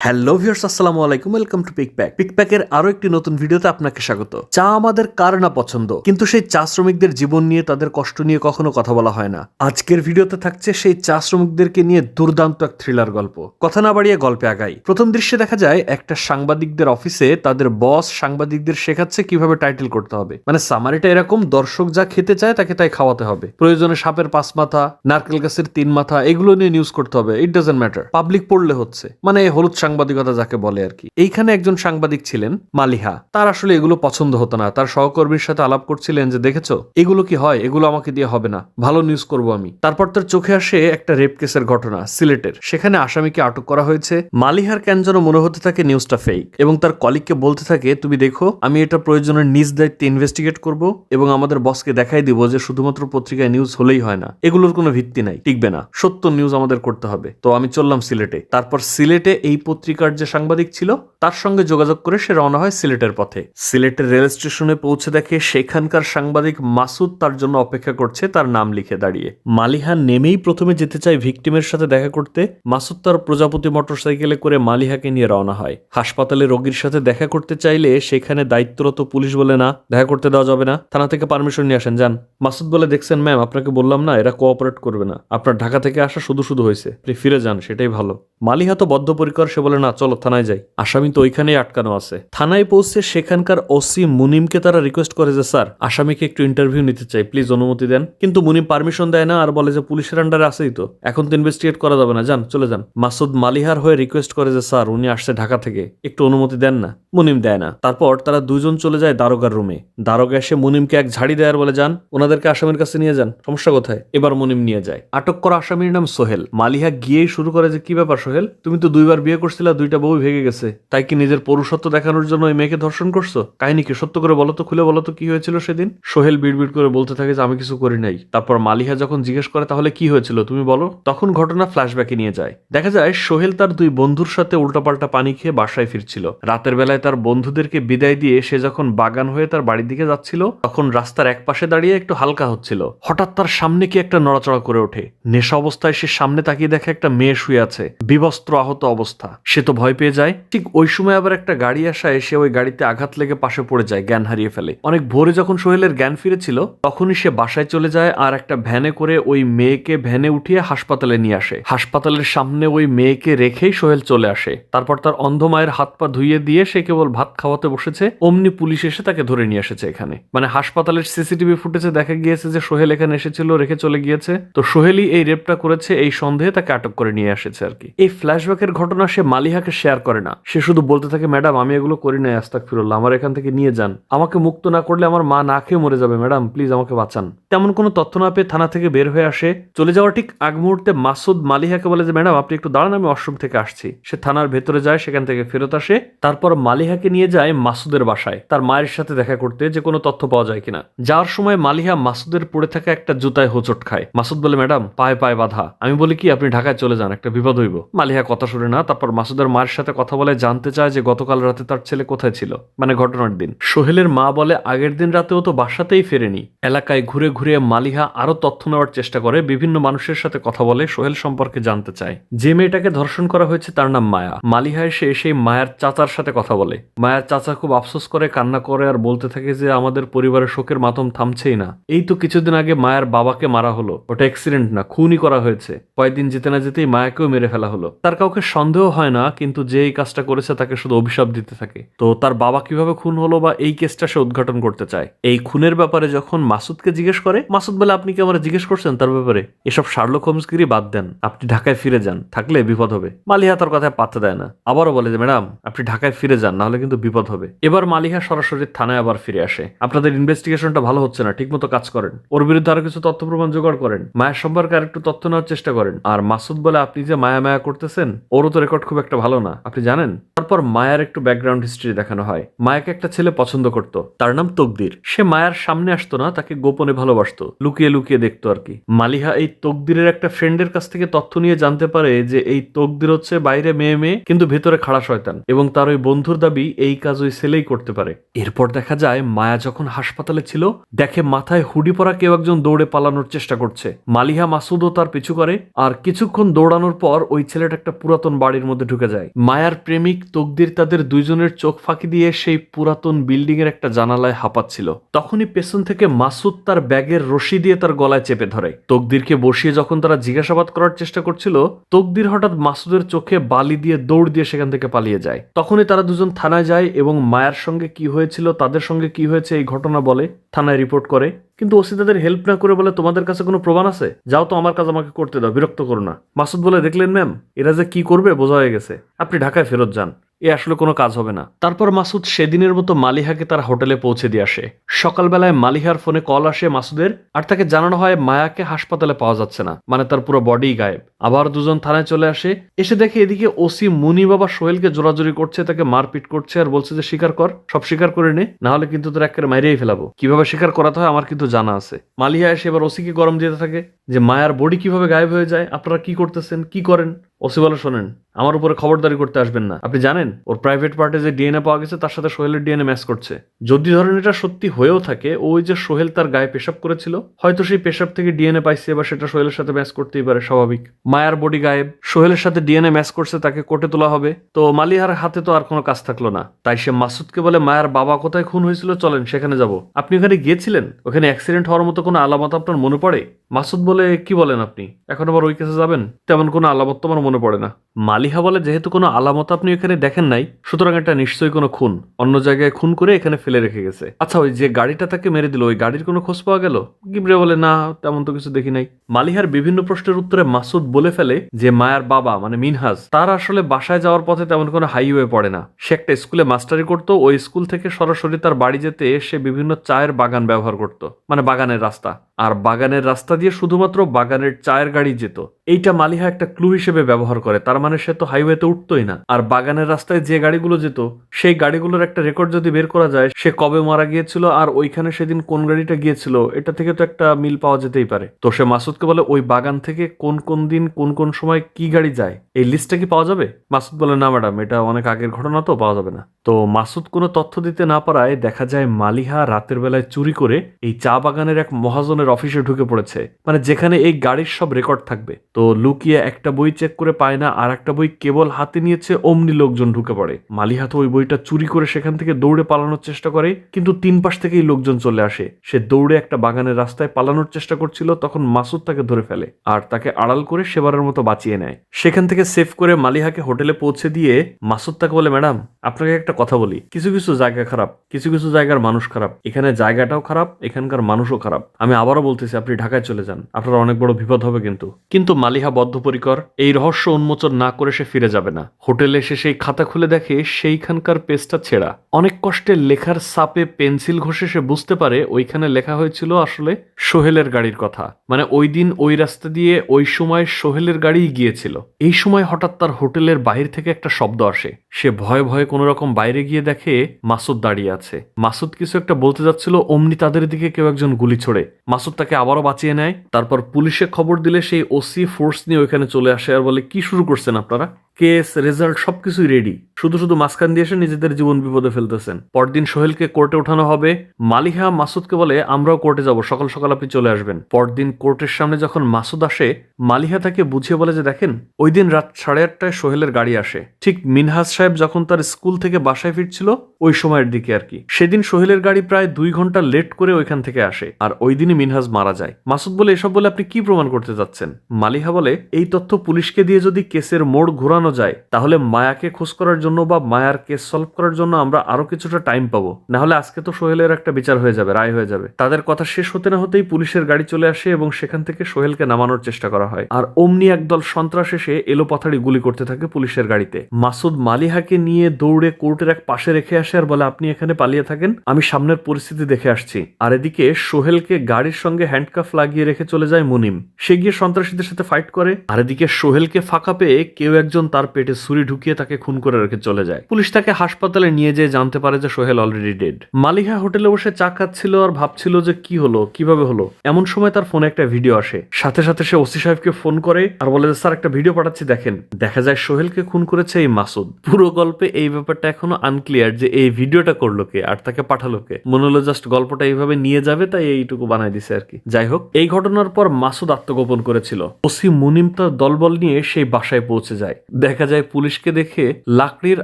Hello viewers আসসালামু আলাইকুম welcome to পিকপ্যাক পিকপ্যাকের আরও একটি নতুন ভিডিওতে আপনাকে স্বাগত। চা আমাদের কার না পছন্দ? কিন্তু সেই চা শ্রমিকদের জীবন নিয়ে তাদের কষ্ট নিয়ে কখনো কথা বলা হয় না। আজকের ভিডিওতে থাকছে সেই চা শ্রমিকদেরকে নিয়ে দুর্দান্ত এক থ্রিলার গল্প। কথা না বাড়িয়ে গল্পে আগাই। প্রথম দৃশ্যে দেখা যায়, একটা সাংবাদিকদের অফিসে তাদের বস সাংবাদিকদের শেখাচ্ছে কীভাবে টাইটেল করতে হবে। মানে সামারিটা এরকম, দর্শক যা খেতে চায় তাকে তাই খাওয়াতে হবে। প্রয়োজনে সাপের পাঁচ মাথা, নারকেল গাছের তিন মাথা, এগুলো নিয়ে নিউজ করতে হবে। ইট ডাজেন্ট ম্যাটার পাবলিক পড়লে হচ্ছে। মানে হলুদ সাংবাদিকতা যাকে বলে আর কি। এইখানে একজন সাংবাদিক ছিলেন, মালিহা। তার আসলে এগুলো পছন্দ হতো না। তার সহকর্মীর সাথে আলাপ করছিলেন যে, দেখেছ? এগুলো কি হয়? এগুলো আমাকে দিয়ে হবে না। ভালো নিউজ করব আমি। তারপর তার চোখে আসে একটা রেপ কেসের ঘটনা, সিলেটের। সেখানে আসামিকে আটক করা হয়েছে। মালিহার কেন যেন মনে হতে থাকে নিউজটা ফেক এবং তার কলিগকে বলতে থাকে, তুমি দেখো, আমি এটা প্রয়োজনের নিজ দায়িত্বে ইনভেস্টিগেট করব এবং আমাদের বসকে দেখাই দিব যে, শুধুমাত্র পত্রিকায় নিউজ হলেই হয় না। এগুলোর কোনো ভিত্তি নাই। টিকবে না। সত্য নিউজ আমাদের করতে হবে। তো আমি চললাম সিলেটে। তারপর সিলেটে এই পত্রিকার যে সাংবাদিক ছিল, তার সঙ্গে যোগাযোগ করে সে রওনা হয় সিলেটের পথে। সিলেটের রেল স্টেশনে পৌঁছে দেখে সেখানকার সাংবাদিক মাসুদ তার জন্য অপেক্ষা করছে, তার নাম লিখে দাঁড়িয়ে। মালিহা নেমেই প্রথমে যেতে চায় ভিকটিমের সাথে দেখা করতে। মাসুদ তার প্রজাপতি মোটরসাইকেলে করে মালিহাকে নিয়ে রওনা হয়। হাসপাতালে রোগীর সাথে দেখা করতে চাইলে সেখানে দায়িত্বরত পুলিশ বলে, না, দেখা করতে দেওয়া যাবে না। থানা থেকে পারমিশন নিয়ে আসেন, যান। মাসুদ বলে, দেখছেন, ম্যাম, আপনাকে বললাম না, এরা কোঅপারেট করবে না। আপনার ঢাকা থেকে আসা শুধু শুধু হয়েছে। ফিরে যান, সেটাই ভালো। মালিহা তো বদ্ধপরিকর, সে বলে, না, চলো, থানায় যাই। আসামি তো ওইখানেই আটকানো আছে। থানায় পৌঁছে সেখানকার ওসি মুনিমকে তারা রিকোয়েস্ট করে যে, স্যার, আসামিকে একটু ইন্টারভিউ নিতে চাই প্লিজ অনুমতি দেন। কিন্তু মুনিম পারমিশন দেয় না আর বলে যে, পুলিশের আন্ডারে আছেই তো। এখন তো ইনভেস্টিগেট করা যাবে না। যান, চলে যান। মাসুদ মালিহার হয়ে রিকোয়েস্ট করে যে, স্যার, উনি আসছে ঢাকা থেকে। একটু অনুমতি দেন না। মুনিম দেয় না। তারপর তারা দুজন চলে যায় দারোগার রুমে দারোগা এসে মুনিমকে এক ঝাড়ি দেয়ার বলে, যান, ওনাদেরকে আসামির কাছে নিয়ে যান। সমস্যা কোথায়? এবার মুনিম নিয়ে যায়। আটক করা আসামির নাম সোহেল। মালিহা গিয়েই শুরু করে যে, কি ব্যাপার সোহেল তুমি তো দুইবার বিয়ে করছিলা, দুইটা বউ ভেঙে গেছে। তাই কি নিজের পৌরুষত্ব দেখানোর জন্য ওই মেয়েকে ধর্ষণ করছ? কাহিনী কি সত্য করে বলো তো, খুলে বলো তো কি হয়েছিল সেদিন? সোহেল বিড়বিড় করে বলতে থাকে যে, আমি কিছু করি নাই। তারপর মালিহা যখন জিজ্ঞেস করে, তাহলে কি হয়েছিল? তুমি বলো, তখন ঘটনা ফ্ল্যাশব্যাকে নিয়ে যায়। দেখা যায়, সোহেল তার দুই বন্ধুর সাথে উল্টাপাল্টা পানি খেয়ে বাসায় ফিরছিল। রাতের বেলায় তার বন্ধুদেরকে বিদায় দিয়ে সে যখন বাগান হয়ে তার বাড়ির দিকে যাচ্ছিল, তখন রাস্তার এক পাশে দাঁড়িয়ে একটু হালকা হচ্ছিল। হঠাৎ তার সামনে কি একটা নড়াচড়া করে ওঠে। নেশা অবস্থায় সে সামনে তাকিয়ে দেখে একটা মেয়ে শুয়ে আছে। বিবস্ত্র আহত অবস্থা। সে তো ভয় পেয়ে যায়। ঠিক ওই সময় আবার একটা গাড়ি আসায় সে ওই গাড়িতে আঘাত লেগে পাশে পড়ে যায়, জ্ঞান হারিয়ে ফেলে। অনেক ভোরে যখন সোহেলের জ্ঞান ফিরেছিল, তখনই সে বাসায় চলে যায় আর একটা ভ্যানে করে ওই মেয়েকে ভ্যানে উঠিয়ে হাসপাতালে নিয়ে আসে। হাসপাতালের সামনে ওই মেয়েকে রেখেই সোহেল চলে আসে। তারপর তার অন্ধ মায়ের হাত পা ধুইয়ে দিয়ে সে কেবল ভাত খাওয়াতে বসেছে, অমনি পুলিশ এসে তাকে ধরে নিয়ে এসেছে এখানে। মানে হাসপাতালের সিসিটিভি ফুটেজে দেখা গিয়েছে যে সোহেল এখানে এসেছিল, রেখে চলে গিয়েছে। তো সোহেলই এই রেপটা করেছে, এই সন্দেহে তাকে আটক করে নিয়ে এসেছে আর কি। এই ফ্ল্যাশব্যাকের ঘটনা সে মালিহাকে শেয়ার করে না। সে শুধু বলতে থাকে, ম্যাডাম, আমি এগুলো করি নাই আস্তাক ফিরুল্লাহ আমার এখান থেকে নিয়ে যান। আমাকে মুক্ত না করলে আমার মা না খেয়ে মরে যাবে, ম্যাডাম, প্লিজ আমাকে বাঁচান। তেমন কোনো তথ্য না পেয়ে থানা থেকে বের হয়ে আসে। চলে যাওয়ার ঠিক আগ মুহূর্তে মাসুদ মালিহাকে বলে যে, ম্যাডাম, আপনি একটু দাঁড়ান, আমি অশ্রম থেকে আসছি। সে থানার ভেতরে যায়, সেখান থেকে ফেরত আসে। তারপর মালিহাকে নিয়ে যায় মাসুদের বাসায়। তার মায়ের সাথে দেখা করতে যে কোনো তথ্য পাওয়া যায় কিনা। যাওয়ার সময় মালিহা মাসুদের পড়ে থাকা একটা জুতায় হোঁচট খায়। মাসুদ বলে, ম্যাডাম, পায়ে পায়ে বাধা। আমি বলি কি, আপনি ঢাকায় চলে যান, একটা বিপদ হইব। মালিহা কথা শুনে না, তারপর মাসুদের মায়ের সাথে কথা বলে জানতে চায় যে গতকাল রাতে তার ছেলে কোথায় ছিল মানে ঘটনার দিন। সোহেলের মা বলে, আগের দিন রাতেও তো বাসাতেই ফেরেনি। এলাকায় ঘুরে ঘুরে মালিহা আরও তথ্য নেওয়ার চেষ্টা করে, বিভিন্ন মানুষের সাথে কথা বলে সোহেল সম্পর্কে জানতে চায়। যে মেয়েটাকে ধর্ষণ করা হয়েছে তার নাম মায়া। মালিহা এসে সেই মায়ার চাচার সাথে কথা বলে। মায়ার চাচা খুব আফসোস করে, কান্না করে আর বলতে থাকে যে, আমাদের পরিবারের শোকের মাতম থামছেই না। এই তো কিছুদিন আগে মায়ের বাবাকে মারা হলো। ওটা অ্যাক্সিডেন্ট না, খুনই করা হয়েছে। কয়েকদিন যেতে না যেতেই মায়াকেও মেরে ফেলা হলো। তার কাউকে সন্দেহ হয় না, কিন্তু যে এই কাজটা করেছে তাকে শুধু অভিশাপ দিতে থাকে। তো তার বাবা কীভাবে খুন হলো বা এই কেসটা সে উদ্ঘাটন করতে চায়? এই খুনের ব্যাপারে যখন মাসুদকে জিজ্ঞেস করে, মাসুদ বলে, আপনি কি আমার জিজ্ঞেস করছেন তার ব্যাপারে? এসব শার্লক হোমসগিরি বাদ দেন। আপনি ঢাকায় ফিরে যান। থাকলে বিপদ হবে। মালিহা তার কথায় পাত্তা দেয় না। আবারও বলে যে, ম্যাডাম, আপনি ঢাকায় ফিরে যান, নাহলে কিন্তু বিপদ হবে। এবার মালিহা সরাসরি থানায় আবার ফিরে আসে। আপনাদের ইনভেস্টিগেশনটা ভালো হচ্ছে না, ঠিকমতো কাজ করেন। ওর বিরুদ্ধে আরও কিছু তথ্য প্রমাণ জোগাড় করেন। মায়ের সম্পর্কে আর একটু তথ্য নেওয়ার চেষ্টা করেন। আর মাসুদ বলে, আপনি যে মায়া মায়া করতেছেন? ওরও তো রেকর্ড খুব একটা ভালো না, আপনি জানেন? তারপর মায়ার একটু ব্যাকগ্রাউন্ড হিস্ট্রি দেখানো হয়। মায়াকে একটা ছেলে পছন্দ করত, তার নাম তকদির। সে মায়ার সামনে আসতো না, তাকে গোপনে ভালোবাসতো, লুকিয়ে লুকিয়ে দেখতো আর কি। মালিহা এই তকদিরের একটা ফ্রেন্ডের কাছ থেকে তথ্য নিয়ে জানতে পারে যে এই তকদির হচ্ছে বাইরে মেয়ে মেয়ে, কিন্তু ভেতরে খাড়া শয়তান, এবং তার ওই বন্ধুর দাবি এই কাজ ওই ছেলেই করতে পারে। এরপর দেখা যায়, মায়া যখন হাসপাতালে ছিল, দেখে মাথায় হুডি পরা কেউ একজন দৌড়ে পালানোর চেষ্টা করছে। মালিহা মাসুদও তার পিছু করে, আর কিছুক্ষণ দৌড়ানোর পর ওই ছেলেটা একটা পুরাতন বাড়ির মধ্যে ঢুকে যায়। মায়ার প্রেমিক তকদির তাদের দুইজনের চোখ ফাঁকি দিয়ে সেই পুরাতন বিল্ডিং এর একটা জানালায় হাঁপাচ্ছিল। তখনই পেছন থেকে মাসুদ তার ব্যাগের রশি দিয়ে তার গলায় চেপে ধরে। তকদিরকে বসিয়ে যখন তারা জিজ্ঞাসাবাদ করার চেষ্টা করছিল, তকদির হঠাৎ মাসুদের চোখে বালি দিয়ে দৌড় দিয়ে সেখান থেকে পালিয়ে যায়। তখনই তারা দুজন থানায় যায় এবং মায়ের সঙ্গে কি হয়েছিল, তাদের সঙ্গে কি হয়েছে এই ঘটনা বলে থানায় রিপোর্ট করে। কিন্তু ওসি তাদের হেল্প না করে বলে তোমাদের কাছে কোনো প্রমাণ আছে? যাও তো আমার কাজ আমাকে করতে দাও, বিরক্ত করো না। মাসুদ বলে, দেখলেন ম্যাম এরা যে কি করবে বোঝা হয়ে গেছে। আপনি ঢাকায় ফেরত যান। এ আসলে কোনো কাজ হবে না। তারপর মাসুদ সেদিনের মতো মালিহাকে তার হোটেলে পৌঁছে দিয়ে আসে। সকালবেলায় মালিহার ফোনে কল আসে মাসুদের, আর তাকে জানানো হয় মায়াকে হাসপাতালে পাওয়া যাচ্ছে না। মানে তার পুরো বডি গায়েব। আবার দুজন থানায় চলে আসে। এসে দেখে এদিকে ওসি মুনি বাবা সোহেলকে জোরাজোরি করছে, তাকে মারপিট করছে আর বলছে যে, স্বীকার কর, সব স্বীকার করে নে, না হলে কিন্তু তোর একেবারে মাইরেই ফেলাবো। কীভাবে স্বীকার করাতে হয় আমার কিন্তু জানা আছে। মালিহা এসে এবার ওসিকে গরম দিতে থাকে। যে মায়ার বডি কীভাবে গায়েব হয়ে যায়, আপনারা কি করতেছেন, কি করেন? ওসি বলে শোনেন, আমার উপরে খবরদারি করতে আসবেন না। আপনি জানেন, ওর প্রাইভেট পার্টে যে ডিএনএ পাওয়া গেছে, তার সাথে সোহেলের ডিএনএ ম্যাচ করছে। যদি ধরেন এটা সত্যি হয়েও থাকে, ওই যে সোহেল তার গায়ে পেশাব করেছিল, হয়তো সেই পেশাব থেকে ডিএনএ পাইছে, এবার সেটা সোহেলের সাথে ম্যাচ করতেই পারে, স্বাভাবিক। মায়ার বডি গায়েব, সোহেলের সাথে ডিএনএ ম্যাচ করছে, তাকে কোর্টে তোলা হবে। তো মালিহার হাতে তো আর কোনো কাজ থাকল না। তাই সে মাসুদকে বলে, মায়ের বাবা কোথায় খুন হয়েছিল, চলেন সেখানে যাব। আপনি ওখানে গিয়েছিলেন? ওখানে অ্যাক্সিডেন্ট হওয়ার মতো কোনো আলামত আপনার মনে পড়ে? মাসুদ বলে কি বলেন আপনি? এখন আবার ওই কেসে যাবেন? তেমন কোনো আলামত তো আমার মনে পড়ে না। মালিহা বলে, যেহেতু কোনো আলামত আপনি এখানে দেখেন নাই, সুতরাং এটা নিশ্চয়ই কোনো খুন। অন্য জায়গায় খুন করে এখানে ফেলে রেখে গেছে। আচ্ছা ওই যে গাড়িটা তাকে মেরে দিল, ওই গাড়ির কোনো খোঁজ পাওয়া গেল? গিবরে বলে, না, তেমন তো কিছু দেখি নাই। মালিহার বিভিন্ন প্রশ্নের উত্তরে মাসুদ বলে ফেলে যে, মায়ার বাবা মানে মিনহাজ, তার আসলে বাসায় যাওয়ার পথে তেমন কোনো হাইওয়ে পড়ে না। সে একটা স্কুলে মাস্টারি করতো, ওই স্কুল থেকে সরাসরি তার বাড়ি যেতে সে বিভিন্ন চায়ের বাগান ব্যবহার করত মানে বাগানের রাস্তা। আর বাগানের রাস্তা দিয়ে শুধুমাত্র বাগানের চায়ের গাড়ি যেত। এইটা মালিহা একটা ক্লু হিসেবে ব্যবহার করে। তার মানে সে তো হাইওয়েতে উঠতোই না। আর বাগানের রাস্তায় যে গাড়িগুলো যেত, সেই গাড়িগুলোর একটা রেকর্ড যদি বের করা যায়, সে কবে মারা গিয়েছিল আর ওইখানে সেদিন কোন গাড়িটা গিয়েছিল, এটা থেকে তো একটা মিল পাওয়া যেতেই পারে। তো সে মাসুদকে বলে, ওই বাগান থেকে কোন কোন দিন, কোন কোন সময় কি গাড়ি যায়? এই লিস্টটা কি পাওয়া যাবে? মাসুদ বলে, না ম্যাডাম এটা অনেক আগের ঘটনা তো, পাওয়া যাবে না। তো মাসুদ কোনো তথ্য দিতে না পারায় দেখা যায় মালিহা রাতের বেলায় চুরি করে এই চা বাগানের এক মহাজনের অফিসে ঢুকে পড়েছে মানে যেখানে এই গাড়ির সব রেকর্ড থাকবে। তো লুকিয়ে একটা বই চেক করে পায় না, আর একটা বই কেবল হাতে নিয়েছে অমনি লোকজন ঢুকে পড়ে। মালিহা তো ওই বইটা চুরি করে সেখান থেকে দৌড়ে পালানোর চেষ্টা করে, কিন্তু তিন পাশ থেকেই লোকজন চলে আসে। সে দৌড়ে একটা বাগানের রাস্তায় পালানোর চেষ্টা করছিল, তখন মাসুদ তাকে ধরে ফেলে আর তাকে আড়াল করে সেবারের মতো বাঁচিয়ে নেয়। সেখান থেকে সেভ করে মালিহাকে হোটেলে পৌঁছে দিয়ে মাসুদ তাকে বলে, ম্যাডাম, আপনাকে একটা কথা বলি। কিছু কিছু জায়গা খারাপ, কিছু কিছু জায়গার মানুষ খারাপ। এখানে জায়গাটাও খারাপ, এখানকার মানুষও খারাপ। আমি আবারও বলতেছি, আপনি ঢাকায় চলে যান। আপনার অনেক বড় বিপদ হবে কিন্তু। কিন্তু মালিহা বদ্ধপরিকর এই রহস্য উন্মোচন না করে সে ফিরে যাবে না। হোটেলে এসে সেই খাতা খুলে দেখে সেইখানকার পেজটা ছেঁড়া। অনেক কষ্টে লেখার সাপে পেন্সিল ঘষে সে বুঝতে পারে ওইখানে লেখা হয়েছিল আসলে সোহেলের গাড়ির কথা। মানে ওই দিন ওই রাস্তা দিয়ে ওই সময় সোহেলের গাড়ি গিয়েছিল। এই সময় হঠাৎ তার হোটেলের বাহির থেকে একটা শব্দ আসে। সে ভয়ে ভয়ে কোনো রকম বাইরে গিয়ে দেখে মাসুদ দাঁড়িয়ে আছে। মাসুদ কিছু একটা বলতে যাচ্ছিল, অমনি তাদের দিকে কেউ একজন গুলি ছোড়ে। মাসুদ তাকে আবারও বাঁচিয়ে নেয়, তারপর পুলিশে খবর দিলে সেই ওসি ফোর্স নিয়ে ওইখানে চলে আসে আর বলে, কি শুরু করছেন আপনারা? কেস রেজাল্ট সবকিছুই রেডি শুধু শুধু মাঝখান দিয়ে এসে নিজেদের জীবন বিপদে ফেলতেছেন। পরদিন সোহেলকে কোর্টে ওঠানো হবে। মালিহা মাসুদকে বলে, আমরাও কোর্টে যাব, সকাল সকাল আপনি চলে আসবেন। পরদিন কোর্টের সামনে যখন মাসুদ আসে, মালিহা তাকে বুঝিয়ে বলে যে, দেখেন, ওই দিন রাত সাড়ে আটটায় সোহেলের গাড়ি আসে। ঠিক মিনহাজ সাহেব যখন তার স্কুল থেকে বাসায় ফিরছিল, ওই সময়ের দিকে আর কি। সেদিন সোহেলের গাড়ি প্রায় দুই ঘণ্টা লেট করে ওইখান থেকে আসে, আর ওই দিনই মিনহাজ মারা যায়। মাসুদ বলে, এসব বলে আপনি কি প্রমাণ করতে যাচ্ছেন? মালিহা বলে, এই তথ্য পুলিশকে দিয়ে যদি কেসের মোড় ঘোরানো যায়, তাহলে মায়াকে খোঁজ করার জন্য বা মায়ার কেস সলভ করার জন্য আমরা আরও কিছুটা টাইম পাবো। না হলে আজকে তো সোহেলের একটা বিচার হয়ে যাবে, রায় হয়ে যাবে। তাদের কথা শেষ হতে না হতেই পুলিশের গাড়ি চলে আসে এবং সেখান থেকে সোহেলকে নামানোর চেষ্টা করা হয়। আর অমনি একদল সন্ত্রাস এসে এলো পাথাড়ি গুলি করতে থাকে পুলিশের গাড়িতে। মাসুদ মালিহাকে নিয়ে দৌড়ে কোর্টের এক পাশে রেখে আসে আর বলে, আপনি এখানে পালিয়ে থাকেন, আমি সামনের পরিস্থিতি দেখে আসছি। আর এদিকে সোহেলকে গাড়ির সঙ্গে হ্যান্ডকাফ লাগিয়ে রেখে চলে যায় মুনিম। সে গিয়ে সন্ত্রাসীদের সাথে ফাইট করে। আর এদিকে সোহেলকে ফাঁকা পেয়ে কেউ একজন তার পেটে ছুরি ঢুকিয়ে তাকে খুন করে রেখে চলে যায়। পুলিশ তাকে হাসপাতালে নিয়ে যেয়ে জানতে পারে যে সোহেল অলরেডি ডেড মালিহা হোটেলে বসে চা খাচ্ছিল আর ভাবছিল যে কি হলো, কীভাবে হলো। এমন সময় তার ফোনে একটা ভিডিও আসে। সাথে সাথে সে ওসি সাহেবকে ফোন করে আর বলে যে, স্যার, একটা ভিডিও পাঠাচ্ছি, দেখেন। দেখা যায় সোহেলকে খুন করেছে এই মাসুদ। পুরো গল্পে এই ব্যাপারটা এখনও আনক্লিয়ার যে এই ভিডিওটা করল কে আর তাকে পাঠালো কে। মনে হলো জাস্ট গল্পটা এইভাবে নিয়ে যাবে, তাই এইটুকু বানাই দিছে আর কি। যাই হোক, এই ঘটনার পর মাসুদ আত্মগোপন করেছিল। ওসি মুনিম তার দলবল নিয়ে সেই বাসায় পৌঁছে যায়। দেখা যায় পুলিশকে দেখে লাকড়ির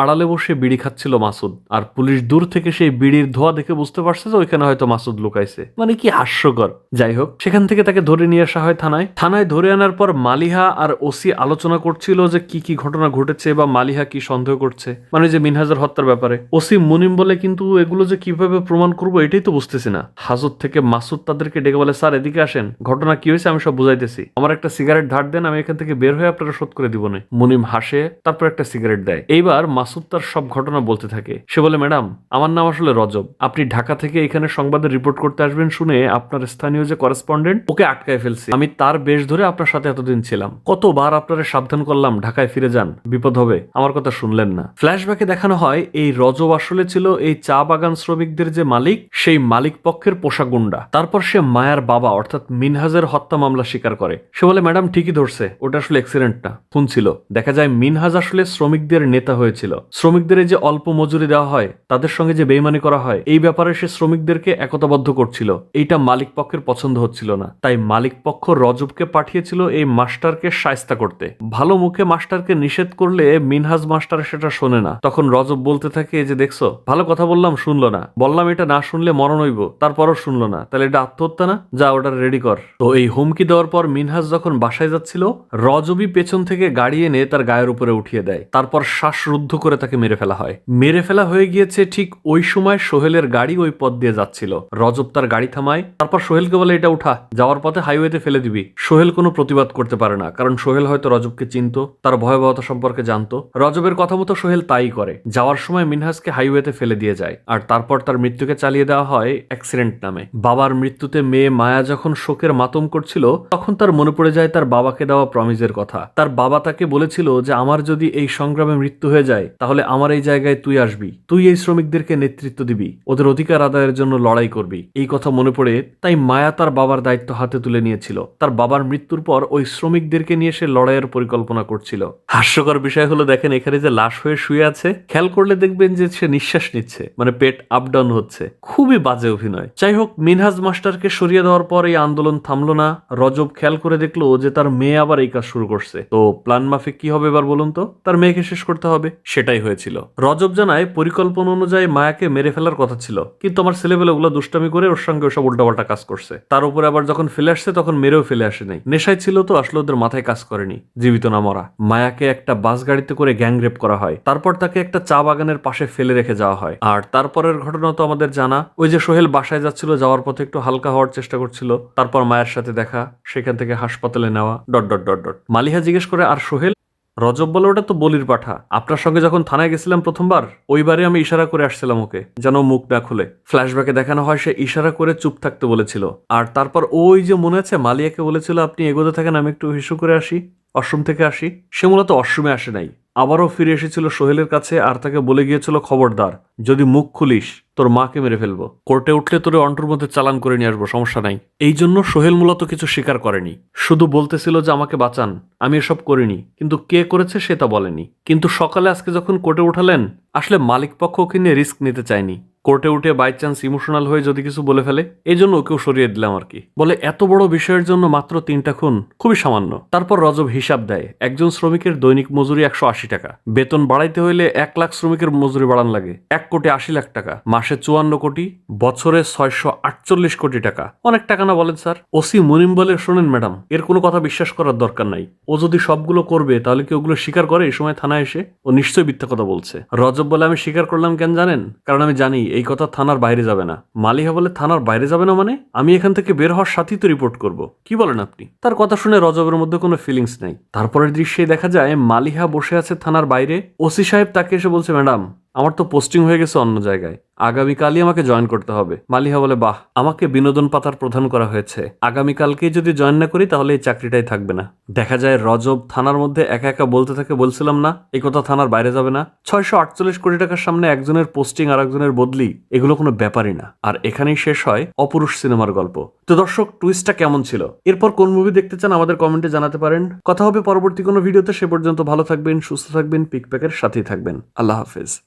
আড়ালে বসে বিড়ি খাচ্ছিল মাসুদ, আর পুলিশ দূর থেকে সেই বিড়ির ধোয়া দেখে বুঝতে পারছে যে ওইখানে হয়তো মাসুদ লুকাইছে। মানে কি হাস্যকর। যাই হোক, সেখান থেকে তাকে ধরে নিয়ে আসা হয় থানায়। থানায় ধরে আনার পর মালিহা আর ওসি আলোচনা করছিল যে কি কি ঘটনা ঘটেছে বা মালিহা কি সন্দেহ করছে। মানে যে মিনহাজের হত্যার ব্যাপারে। ওসি মুনিম বলে কিন্তু এগুলো যে কীভাবে প্রমাণ করব এটাই তো বুঝতেছি না। হাজত থেকে মাসুদ তাদেরকে ডেকে বলে, স্যার, এদিকে আসেন। ঘটনা কি হয়েছে আমি সব বুঝাইতেছি। আমার একটা সিগারেট ধার দেন, আমি এখান থেকে বের হয়ে আপনারা শোধ করে দিব না। মুনিম হাসে, তারপর একটা সিগারেট দেয়। এইবার মাসুদ তার সব ঘটনা বলতে থাকে। সে বলে, ম্যাডাম, আমার নাম আসলে রজব। আপনি ঢাকা থেকে এখানে সংবাদের রিপোর্ট করতে আসবেন শুনে আপনার স্থানীয় যে করেসপন্ডেন্ট, ওকে আটকায় ফেলছে। আমি তার বেশ ধরে আপনার সাথে এতদিন ছিলাম। কতবার আপনারা সাবধান করলাম, ঢাকায় ফিরে যান। বিপদ হবে। আমার কথা শুনলেন না। ফ্ল্যাশব্যাকে দেখানো হয়, এই রজব আসলে ছিল এই চা বাগান শ্রমিকদের যে মালিক, সেই মালিক পক্ষের পোষা গুন্ডা। তারপর সে মায়ার বাবা, অর্থাৎ মিনহাজের হত্যা মামলা স্বীকার করে। সে বলে, ম্যাডাম, ঠিকই ধরছে। ওটা আসলে অ্যাক্সিডেন্ট না খুন ছিল। দেখা যায় মিনহাজ আসলে শ্রমিকদের নেতা হয়েছিল। শ্রমিকদের এই যে অল্প মজুরি দেওয়া হয়, তাদের সঙ্গে যে বেইমানি করা হয়, এই ব্যাপারে সে শ্রমিকদেরকে একতাবদ্ধ করছিল। এইটা মালিক পক্ষের পছন্দ হচ্ছিল না। তাই মালিক পক্ষ রজবকে পাঠিয়েছিল এই মাস্টারকে সায়স্তা করতে। ভালো মুখে মাস্টারকে নিষেধ করলে মিনহাজ মাস্টার সেটা শোনে না। তখন রজব বলতে থাকে যে দেখছ, ভালো কথা বললাম, শুনলো না। বললাম এটা না শুনলে মরণ হইব, তারপরও শুনলো না। তাহলে এটা আত্মহত্যা না? যা, ওটা রেডি কর। তো এই হুমকি দেওয়ার পর মিনহাজ যখন বাসায় যাচ্ছিল, রজবই পেছন থেকে গাড়ি এনে তার গায়ের উপরে উঠিয়ে দেয়। তারপর শ্বাসরুদ্ধ করে তাকে মেরে ফেলা হয়। মেরে ফেলা হয়ে গিয়েছে ঠিক ওই সময় সোহেলের গাড়ি ওই পথ দিয়ে যাচ্ছিল। রজব তার গাড়ি থামায়, তারপর সোহেলকে বলে, এটা উঠা, যাওয়ার পথে হাইওয়েতে ফেলে দিবি। সোহেল কোনো প্রতিবাদ করতে পারে না, কারণ সোহেল হয়তো রজবকে চিনতো, তার ভয়াবহতা সম্পর্কে জানতো। রজবের কথা মতো সোহেল তাই করে। যাওয়ার সময় মিনহাজকে হাইওয়েতে ফেলে দিয়ে যায় আর তারপর তার মৃত্যুকে চালিয়ে দেওয়া হয় অ্যাক্সিডেন্ট নামে। বাবার মৃত্যুতে মেয়ে মায়া যখন শোকের মাতম করছিল, তখন তার মনে পড়ে যায় তার বাবাকে দেওয়া প্রমিজের কথা। তার বাবা তাকে বলেছিল যে, আমার যদি এই সংগ্রামে মৃত্যু হয়ে যায়, তাহলে আমার এই জায়গায় তুই আসবি। তুই এই শ্রমিকদেরকে নেতৃত্ব দিবি। ওদের অধিকার আদায়ের জন্য লড়াই করবি। এই কথা মনে পড়ে, তাই মায়া তার বাবার দায়িত্ব হাতে তুলে নিয়েছিল। তার বাবার মৃত্যুর পর ওই শ্রমিকদেরকে নিয়ে সে লড়াইয়ের পরিকল্পনা করছিল। হাস্যকর বিষয় হলো, দেখেন এখানে যে লাশ হয়ে শুয়ে আছে। খেয়াল করলে দেখবেন যে সে নিঃশ্বাস নিচ্ছে মানে পেট আপ ডাউন হচ্ছে। খুবই বাজে অভিনয়। যাই হোক, মিনহাজ মাস্টারকে সরিয়ে দেওয়ার পর এই আন্দোলন থামলো না। রজব খেয়াল করে দেখল যে তার মেয়ে আবার এই কাজ শুরু করছে। তো প্ল্যান মাফিক কি হবে এবার বলুন তো? তার মেয়েকে শেষ করতে হবে। সেটাই হয়েছিল। রজব জানায়, পরিকল্পনা অনুযায়ী মায়াকে মেরে ফেলার কথা ছিল। কিন্তু আমার ছেলেবেলে ওগুলো দুষ্টামি করে ওর সঙ্গে ওসব উল্টাপাল্টা কাজ করছে। তার উপরে আবার যখন ফেলে আসছে, তখন মেরেও ফেলে আসে নাই। নেশায় ছিল তো, আসলে ওদের মাথায় কাজ করেনি। জীবিত না মরা। মায়াকে একটা বাস গাড়িতে করে গ্যাংরেপ করা হয়। তারপর তাকে একটা চা বাগানের পাশে ফেলে রেখে যাওয়া হয়। আর তারপরের ঘটনা তো আমাদের জানা। ওই যে সোহেল বাসায় যাচ্ছিল, যাওয়ার পথে একটু হালকা হওয়ার চেষ্টা করছিল। তারপর মায়ের সাথে দেখা, সেখান থেকে হাসপাতালে নেওয়া, dot dot dot dot. Maliha জিজ্ঞেস করে, আর সোহেল? রজব বলে ওটা তো বলির পাঠা। আপনার সঙ্গে যখন থানায় গেছিলাম প্রথমবার ওইবারে আমি ইশারা করে আসছিলাম ওকে, যেন মুখ না খুলে। ফ্ল্যাশব্যাকে দেখানো হয়, সে ইশারা করে চুপ থাকতে বলেছিল। আর তারপর ওই যে মনে আছে, মালিয়াকে বলেছিল, আপনি এগোতে থাকেন, আমি একটু হিসু করে আসি, অশ্রম থেকে আসি। সে মূলত অশ্রমে আসে নাই। আবারও ফিরে এসেছিল সোহেলের কাছে আর তাকে বলে গিয়েছিল, খবরদার, যদি মুখ খুলিস, তোর মাকে মেরে ফেলব। কোর্টে উঠলে তোর অন্টুর মধ্যে চালান করে নিয়ে আসব, সমস্যা নাই। এই জন্য সোহেল মূলত কিছু স্বীকার করেনি। শুধু বলতেছিল যে, আমাকে বাঁচান, আমি এসব করিনি। কিন্তু কে করেছে সে তা বলেনি। কিন্তু সকালে আজকে যখন কোর্টে উঠালেন, আসলে মালিক পক্ষকে নিয়ে রিস্ক নিতে চায়নি। কোর্টে উঠে বাই চান্স ইমোশনাল হয়ে যদি কিছু বলে ফেলে, এই জন্য ওকেও সরিয়ে দিলাম আর কি। বলে, এত বড় বিষয়ের জন্য মাত্র তিনটা খুন খুবই সামান্য। তারপর রজব হিসাব দেয়, একজন শ্রমিকের দৈনিক মজুরি একশো আশি টাকা। বেতন বাড়াইতে হইলে এক লাখ শ্রমিকের মজুরি বাড়ান লাগে, এক কোটি আশি লাখ টাকা। মাসে চুয়ান্ন কোটি, বছরে ছয়শো আটচল্লিশ কোটি টাকা। অনেক টাকা না বলেন, স্যার? ওসি মুনিম বলে, শোনেন, ম্যাডাম, এর কোনো কথা বিশ্বাস করার দরকার নাই। ও যদি সবগুলো করবে, তাহলে কি ওগুলো স্বীকার করে এই সময় থানায় এসে ও নিশ্চয়ই মিথ্যা কথা বলছে? রজব বলে, আমি স্বীকার করলাম কেন জানেন? কারণ আমি জানি এই কথা থানার বাইরে যাবে না। মালিহা বলে, থানার বাইরে যাবে না মানে? আমি এখান থেকে বের হওয়ার সাথেই তো রিপোর্ট করব। কি বলেন আপনি? তার কথা শুনে রজবের মধ্যে কোনো ফিলিংস নেই। তারপরের দৃশ্যে দেখা যায়, মালিহা বসে আছে থানার বাইরে। ওসি সাহেব তাকে এসে বলছে, ম্যাডাম আমার তো পোস্টিং হয়ে গেছে অন্য জায়গায়। আগামীকালই আমাকে জয়েন করতে হবে। মালিহা বলে, বাহ, আমাকে বিনোদন পাতার প্রধান করা হয়েছে। আগামীকালকেই যদি জয়েন না করি, তাহলে এই চাকরিটাই থাকবে না। দেখা যায় রজব থানার মধ্যে একা একা বলতে থাকে, বলছিলাম না এই কথা থানার বাইরে যাবে না। ছয়শো আটচল্লিশ কোটি টাকার সামনে একজনের পোস্টিং আর একজনের বদলি, এগুলো কোনো ব্যাপারই না। আর এখানেই শেষ হয় অপুরুষ সিনেমার গল্প। তো দর্শক টুইস্টটা কেমন ছিল? এরপর কোন মুভি দেখতে চান আমাদের কমেন্টে জানাতে পারেন। কথা হবে পরবর্তী কোনো ভিডিওতে সে পর্যন্ত ভালো থাকবেন, সুস্থ থাকবেন পিকপ্যাকের সাথেই থাকবেন। আল্লাহ হাফেজ।